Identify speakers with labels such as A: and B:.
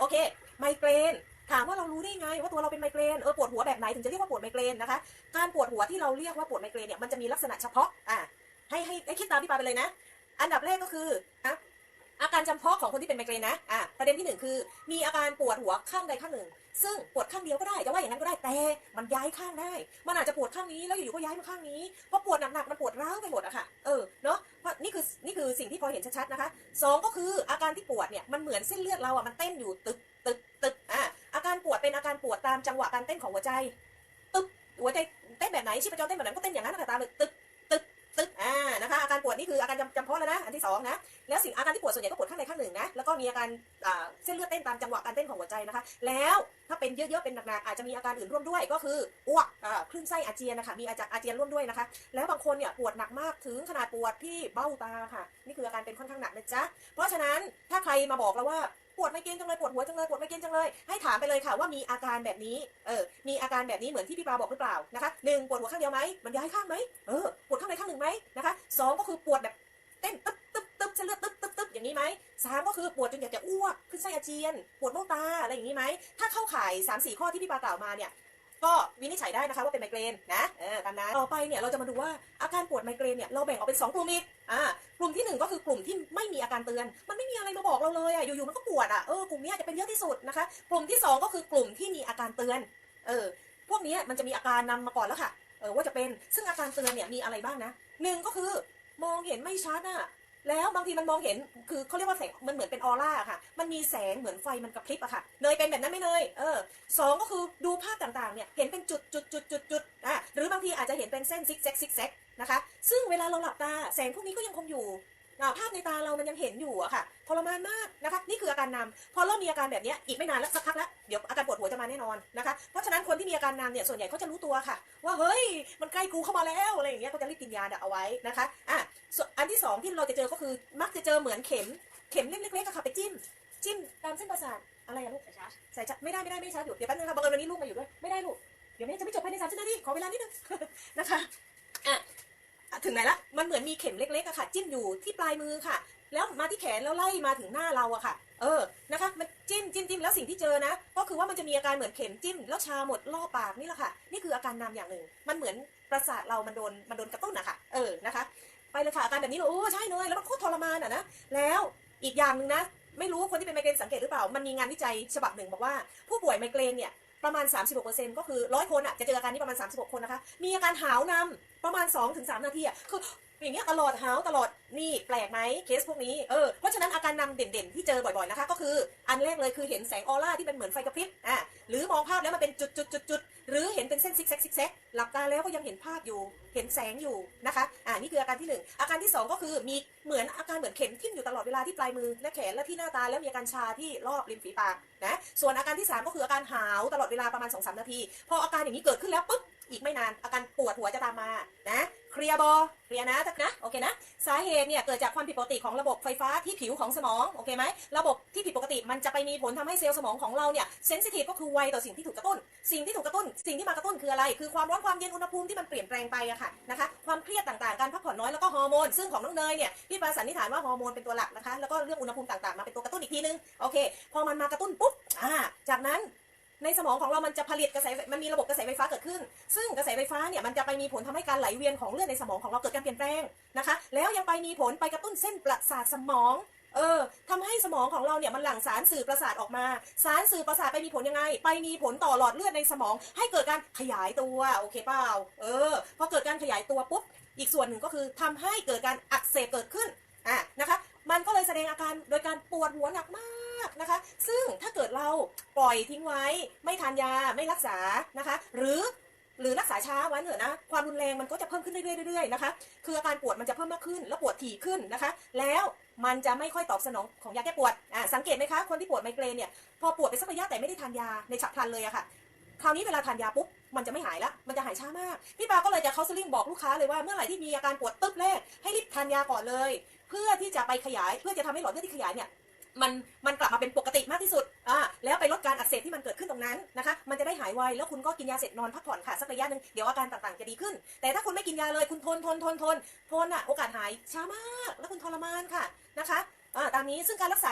A: โอเค ไมเกรน ถามว่าเรารู้ได้ไง ว่าตัวเราเป็นไมเกรน เออปวดหัวแบบไหนถึงจะเรียกว่าปวดไมเกรนนะคะ การปวดหัวที่เราเรียกว่าปวดไมเกรนเนี่ยมันจะมีลักษณะเฉพาะ อ่าให้ให้ให้คิดตามพี่ปาไปเลยนะ อันดับแรกก็คืออะ อาการจำเพาะของคนที่เป็นไมเกรนนะอ่าประเด็นที่หนึ่งคือ มีอาการปวดหัวข้างใดข้างหนึ่ง ซึ่งปวดข้างเดียวก็ได้จะว่าอย่างนั้นก็ได้แต่มันย้ายข้างได้ มันอาจจะปวดข้างนี้แล้วอยู่ๆก็ย้ายมาข้างนี้เพราะปวดหนักๆมันปวดร้าวไปหมดอะค่ะเออเนาะเพราะนี่คือนี่คือสิ่งที่พอเห็นชัดๆนะคะสองก็คืออาการที่ปวดเนี่ยมันเหมือนเส้นเลือดเราอะมันเต้นอยู่ตึกตึกตึกอะอาการปวดเป็นอาการปวดตามจังหวะการเต้นของหัวใจตึกหัวใจเต้นแบบไหนชีพจรเต้นแบบไหนก็เต้นอย่างนั้นนะคะตามเลยตึกตึกตึกอ่า ปวดนี่คืออาการจำจำเพาะแล้วนะอันที่สองนะแล้วสิ่งอาการที่ปวดส่วนใหญ่ก็ปวดข้างใดข้างหนึ่งนะแล้วก็มีอาการเส้นเลือดเต้นตามจังหวะการเต้นของหัวใจนะคะ แล้วถ้าเป็นเยอะๆเป็นหนักๆอาจจะมีอาการอื่นร่วมด้วยก็คืออ้วกคลื่นไส้อาเจียนนะคะมีอาจจะอาเจียนร่วมด้วยนะคะ แล้วบางคนเนี่ยปวดหนักมากถึงขนาดปวดที่เบ้าตาค่ะ นี่คืออาการเป็นค่อนข้างหนักนะจ๊ะเพราะฉะนั้นถ้าใครมาบอกเราว่า ปวดไมเกรนจังเลยปวดหัวจังเลยปวดไมเกรนจังเลย ให้ถามไปเลยค่ะว่ามีอาการแบบนี้เออมีอาการแบบนี้เหมือนที่พี่ปาบอกหรือเปล่านะคะหนึ่งปวดหัวข้างเดียวไหมมันย้ายข้างไหมเออปวดข้างใดข้างหนึ่งไหมนะคะสองก็คือปวดแบบเต้นตึ๊บตึ๊บตึ๊บเส้นเลือดตึ๊บตึ๊บตึ๊บอย่างนี้ไหมสามก็คือปวดจนอยากจะอ้วกขึ้นไส้อาเจียน ปวดเบ้าตาอะไรอย่างนี้ไหมถ้าเข้าข่ายสามสี่ข้อที่พี่ปากล่าวมาเนี่ย ก็วินิจฉัยได้นะคะว่าเป็นไมเกรนนะเออตามนั้นต่อไปเนี่ยเราจะมาดูว่าอาการปวดไมเกรนเนี่ยเราแบ่งออกเป็นสองกลุ่มอีกอ่ากลุ่มที่หนึ่งก็คือกลุ่มที่ไม่มีอาการเตือน มันไม่มีอะไรมาบอกเราเลยอะอยู่ๆมันก็ปวดอะเออกลุ่มนี้จะเป็นเยอะที่สุดนะคะ กลุ่มที่สองก็คือกลุ่มที่มีอาการเตือนเออพวกนี้มันจะมีอาการนำมาก่อนแล้วค่ะเออว่าจะเป็นซึ่งอาการเตือนเนี่ยมีอะไรบ้างนะหนึ่งก็คือมองเห็นไม่ชัดอะ แล้วบางทีมันมองเห็นคือเขาเรียกว่าแสงมันเหมือนเป็นออร่าค่ะ มันมีแสงเหมือนไฟมันกระพริบอะค่ะเนยเป็นแบบนั้นไหม่เนยเออสองก็คือดูภาพต่างๆเนี่ยเห็นเป็นจุดจุดจุดจุดจุดอะหรือบางทีอาจจะเห็นเป็นเส้นซิกแซกซิกแซกนะคะซึ่งเวลาเราหลับตาแสงพวกนี้ก็ยังคงอยู่ ภาพในตาเรามันยังเห็นอยู่อะค่ะทรมานมากนะคะนี่คืออาการนำพอเริ่มมีอาการแบบนี้อีกไม่นานแล้วสักพักแล้วเดี๋ยวอาการปวดหัวจะมาแน่นอนนะคะเพราะฉะนั้นคนที่มีอาการนำเนี่ยส่วนใหญ่เขาจะรู้ตัวค่ะ ว่าเฮ้ยมันใกล้กูเข้ามาแล้วอะไรอย่างเงี้ยเขาจะรีบกินยาเอาไว้นะคะอะอันที่สองที่เราจะเจอก็คือมักจะเจอเหมือนเข็มเข็มเล็กๆอะค่ะไปจิ้มจิ้มตามเส้นประสาทอะไรอะลูกใส่ชาร์จไม่ได้ไม่ได้ไม่ชาร์จอยู่เดี๋ยวแป๊บนึงค่ะบังเอิญวันนี้ลูกมาอยู่ด้วยไม่ได้ลูกเดี๋ยวแม่จะไม่จบภายในสามสิบนาทีขอเวลานิดนึงนะคะ ถึงไหนละมันเหมือนมีเข็มเล็กๆอะค่ะ จิ้มอยู่ที่ปลายมือค่ะ แล้วมาที่แขนแล้วไล่มาถึงหน้าเราอะค่ะ เออนะคะมันจิ้มจิ้มจิ้มแล้วสิ่งที่เจอนะ ก็คือว่ามันจะมีอาการเหมือนเข็มจิ้ม แล้วชาหมดรอบปากนี่แหละค่ะ นี่คืออาการนำอย่างหนึ่ง มันเหมือนประสาทเรามันโดนมันโดนกระตุ้นอะค่ะ เออนะคะ ไปเลยค่ะอาการแบบนี้เลยโอ้ใช่เลยแล้วมันโคตรทรมานอะนะแล้วอีกอย่างหนึ่งนะไม่รู้คนที่เป็นไมเกรนสังเกตหรือเปล่า มันมีงานวิจัยฉบับหนึ่งบอกว่าผู้ป่วยไมเกรนเนี่ย ประมาณ 36%ก็คือร้อยคนอะจะเจออาการนี้ประมาณ 36 คนนะคะ มีอาการหาวนำประมาณ 2-3 นาทีอะคือ อย่างเงี้ยตลอดหาวตลอดนี่แปลกไหมเคสพวกนี้เออเพราะฉะนั้นอาการนำเด่นๆ ที่เจอบ่อยๆนะคะ ก็คืออันแรกเลยคือเห็นแสงออร่าที่เป็นเหมือนไฟกระพริบอะหรือมองภาพแล้วมันเป็นจุดๆๆหรือเห็นเป็นเส้นซิกแซกซิกแซกหลับตาแล้วก็ยังเห็นภาพอยู่ เห็นแสงอยู่นะคะอ่านี่คืออาการที่หนึ่งอาการที่สองก็คือมีเหมือนอาการเหมือนเข็มทิ่มอยู่ตลอดเวลาที่ปลายมือและแขนและที่หน้าตาแล้วมีอาการชาที่รอบริมฝีปากนะส่วนอาการที่สามก็คืออาการหาวตลอดเวลาประมาณ2อสนาที พออาการอย่างนี้เกิดขึ้นแล้วปุ๊บ อีกไม่นานอาการปวดหัวจะตามมานะเคลียร์บอเคลียร์นะนะโอเคนะสาเหตุเนี่ยเกิดจากความผิดปกติของระบบไฟฟ้าที่ผิวของสมองโอเคไหมระบบที่ผิดปกติมันจะไปมีผลทำให้เซลล์สมองของเราเนี่ยเซนซิทีฟก็คือไวต่อสิ่งที่ถูกกระตุ้น สิ่งที่ถูกกระตุ้น สิ่งที่มากระตุ้นคืออะไร คือความร้อนความเย็นอุณหภูมิที่มันเปลี่ยนแปลงไปอะค่ะนะคะความเครียดต่างๆการพักผ่อนน้อยแล้วก็ฮอร์โมนซึ่งของน้องเนยเนี่ยพี่ปาสันนิษฐานว่าฮอร์โมนเป็นตัวหลักนะคะแล้วก็เรื่องอุณหภูมิต่างๆมาเป็นตัวกระตุ้นอีกทีนึงโอเคพอมันมากระตุ้นปุ๊บอ่าจากนั้น ในสมองของเรามันจะผลิตกระแสมันมีระบบกระแสไฟฟ้าเกิดขึ้น ซึ่งกระแสไฟฟ้าเนี่ยมันจะไปมีผลทำให้การไหลเวียนของเลือดในสมองของเราเกิดการเปลี่ยนแปลงนะคะ แล้วยังไปมีผลไปกระตุ้นเส้นประสาทสมองเออทำให้สมองของเราเนี่ยมันหลั่งสารสื่อประสาทออกมา สารสื่อประสาทไปมีผลยังไง ไปมีผลต่อหลอดเลือดในสมอง ให้เกิดการขยายตัวโอเคเปล่าเออพอเกิดการขยายตัวปุ๊บอีกส่วนหนึ่งก็คือทำให้เกิดการอักเสบเกิดขึ้นอะนะคะ อาการโดยการปวดหัวหนักมากนะคะ ซึ่งถ้าเกิดเราปล่อยทิ้งไว้ ไม่ทานยาไม่รักษานะคะ หรือหรือรักษาช้าไว้เถอะนะ ความรุนแรงมันก็จะเพิ่มขึ้นเรื่อยๆนะคะ คืออาการปวดมันจะเพิ่มมากขึ้น แล้วปวดถี่ขึ้นนะคะ แล้วมันจะไม่ค่อยตอบสนองของยาแก้ปวดอ่าสังเกตไหมคะ คนที่ปวดไมเกรนเนี่ย พอปวดไปสักระยะแต่ไม่ได้ทานยาในฉับพลันเลยอะค่ะ คราวนี้เวลาทานยาปุ๊บ มันจะไม่หายละ มันจะหายช้ามาก พี่ปาก็เลยจะเคาน์เซลิ่งบอกลูกค้าเลยว่าเมื่อไหร่ที่มีอาการปวดตึ๊บแรก ให้รีบทานยาก่อนเลย เพื่อที่จะไปขยายเพื่อจะทำให้หลอดเลือดที่ขยายเนี่ยมันมันกลับมาเป็นปกติมากที่สุดอ่าแล้วไปลดการอักเสบที่มันเกิดขึ้นตรงนั้นนะคะ มันจะได้หายไว แล้วคุณก็กินยาเสร็จนอนพักผ่อนค่ะสักระยะหนึ่งเดี๋ยวอาการต่างๆจะดีขึ้น แต่ถ้าคุณไม่กินยาเลยคุณทนทนทนทนทนอะโอกาสหายช้ามาก แล้วคุณทรมานค่ะนะคะอ่าตามนี้ซึ่งการรักษา